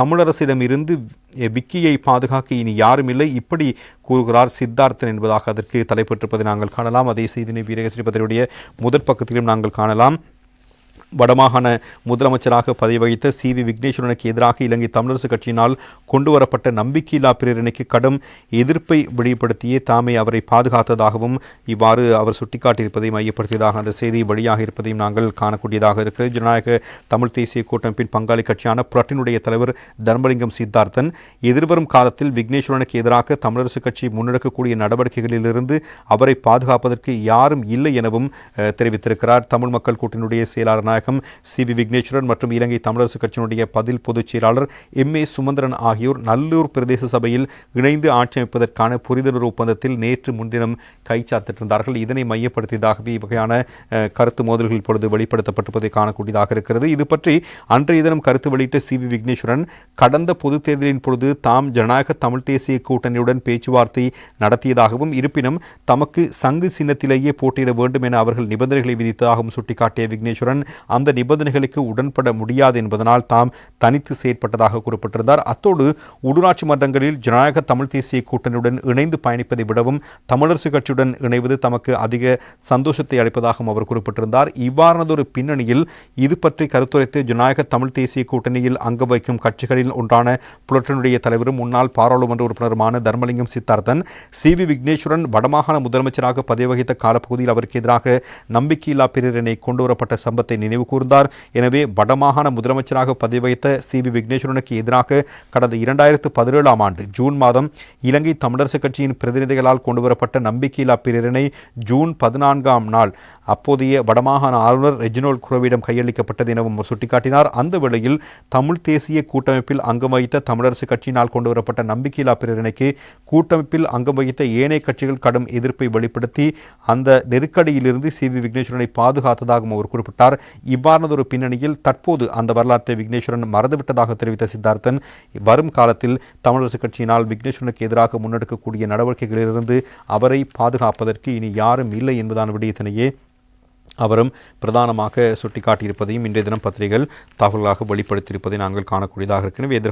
தமிழரசிடம் இருந்து விக்கியை பாதுகாக்க இனி யாரும் இல்லை. இப்படி கூறுகிறார் சித்தார்த்தன் என்பதாக அதற்கு தலைப்பட்டிருப்பதை நாங்கள் காணலாம். அதே செய்தினை வீரகேசரி முதற் பக்கத்திலும் நாங்கள் காணலாம். வடமாகாண முதலமைச்சராக பதவி வகித்த சி வி விக்னேஸ்வரனுக்கு எதிராக இலங்கை தமிழரசு கட்சியினால் கொண்டுவரப்பட்ட நம்பிக்கையில்லா பிரேரணைக்கு கடும் எதிர்ப்பை வெளிப்படுத்தியே தாமே அவரை பாதுகாத்ததாகவும் இவ்வாறு அவர் சுட்டிக்காட்டியிருப்பதை மையப்படுத்தியதாக அந்த செய்தி வழியாக இருப்பதையும் நாங்கள் காணக்கூடியதாக இருக்கிறது ஜனநாயக தமிழ் தேசிய கூட்டமைப்பின் பங்காளி கட்சியான புரட்டினுடைய தலைவர் தர்மலிங்கம் சித்தார்த்தன் எதிர்வரும் காலத்தில் விக்னேஸ்வரனுக்கு எதிராக தமிழரசு கட்சி முன்னெடுக்கக்கூடிய நடவடிக்கைகளிலிருந்து அவரை பாதுகாப்பதற்கு யாரும் இல்லை எனவும் தெரிவித்திருக்கிறார். தமிழ் மக்கள் கூட்டணியுடைய செயலாளர் நாயகம் சி. வி. விக்னேஸ்வரன் மற்றும் இலங்கை தமிழரசு கட்சியினுடைய பதில் பொதுச் செயலாளர் எம். ஏ. சுமந்திரன் ஆகியோர் நல்லூர் பிரதேச சபையில் இணைந்து ஆட்சி அமைப்பதற்கான புரிந்துணர்வு ஒப்பந்தத்தில் நேற்று முன்தினம் கைச்சாத்திட்டிருந்தார்கள் இதனை மையப்படுத்தியதாகவே இவ்வகையான கருத்து மோதல்கள் இப்பொழுது வெளிப்படுத்தப்பட்டிருப்பதை காணக்கூடியதாக இருக்கிறது. இது பற்றி அன்றைய தினம் கருத்து வெளியிட்ட சி. வி. விக்னேஸ்வரன் கடந்த பொதுத் தேர்தலின் பொழுது தாம் ஜனநாயக தமிழ் தேசிய கூட்டணியுடன் பேச்சுவார்த்தை நடத்தியதாகவும் இருப்பினும் தமக்கு சங்கு சின்னத்திலேயே போட்டியிட வேண்டும் என அவர்கள் நிபந்தனைகளை விதித்ததாகவும் சுட்டிக்காட்டிய விக்னேஸ்வரன் அந்த நிபந்தனைகளுக்கு உடன்பட முடியாது என்பதனால் தாம் தனித்து செயற்பட்டதாக குறிப்பிட்டிருந்தார். அத்தோடு உள்ளூராட்சி மன்றங்களில் ஜனநாயக தமிழ் தேசிய கூட்டணியுடன் இணைந்து பயணிப்பதை விடவும் தமிழரசு கட்சியுடன் இணைவது தமக்கு அதிக சந்தோஷத்தை அளிப்பதாகவும் அவர் குறிப்பிட்டிருந்தார். இவ்வாறானதொரு பின்னணியில் இது பற்றி கருத்துரைத்து ஜனநாயக தமிழ் தேசிய கூட்டணியில் அங்க வைக்கும் கட்சிகளில் ஒன்றான புலட்டினுடைய தலைவரும் முன்னாள் பாராளுமன்ற உறுப்பினருமான தர்மலிங்கம் சித்தார்த்தன் சி வி விக்னேஸ்வரன் வடமாகாண முதலமைச்சராக பதவி வகித்த காலப்பகுதியில் அவருக்கு எதிராக நம்பிக்கையில்லா பிரிவினை கொண்டுவரப்பட்ட சம்பத்தை நினைவு நினைவு கூர்ந்தார். எனவே வடமாகாண முதலமைச்சராக பதவி வகித்த சி. வி. விக்னேஸ்வரனுக்கு எதிராக கடந்த இரண்டாயிரத்து பதினேழாம் ஆண்டு ஜூன் மாதம் இலங்கை தமிழரசுக் கட்சியின் பிரதிநிதிகளால் கொண்டுவரப்பட்ட நம்பிக்கையில்லா பிரிவினை ஜூன் பதினான்காம் நாள் அப்போதைய வடமாகாண ஆளுநர் ரெஜினோல் குரோவிடம் கையளிக்கப்பட்டது எனவும் சுட்டிக்காட்டினார். அந்த வேளையில் தமிழ் தேசிய கூட்டமைப்பில் அங்கம் வகித்த தமிழரசுக் கட்சியினால் கொண்டுவரப்பட்ட நம்பிக்கையில்லா பிரிவினைக்கு கூட்டமைப்பில் அங்கம் வகித்த ஏனைய கட்சிகள் கடும் எதிர்ப்பை வெளிப்படுத்தி அந்த நெருக்கடியிலிருந்து சி. வி. விக்னேஸ்வரனை பாதுகாத்ததாகவும் அவர் குறிப்பிட்டார். இவ்வாறானதொரு பின்னணியில் தற்போது அந்த வரலாற்றை விக்னேஸ்வரன் மறந்துவிட்டதாக தெரிவித்த சித்தார்த்தன் வரும் காலத்தில் தமிழரசு கட்சியினால் விக்னேஸ்வரனுக்கு எதிராக முன்னெடுக்கக்கூடிய நடவடிக்கைகளிலிருந்து அவரை பாதுகாப்பதற்கு இனி யாரும் இல்லை என்பதான விடயத்தினையே அவரும் பிரதானமாக சுட்டிக்காட்டியிருப்பதையும் இன்றைய தினம் பத்திரிகைகள் தகவலாக வெளிப்படுத்தியிருப்பதை நாங்கள் காணக்கூடியதாக இருக்கிறது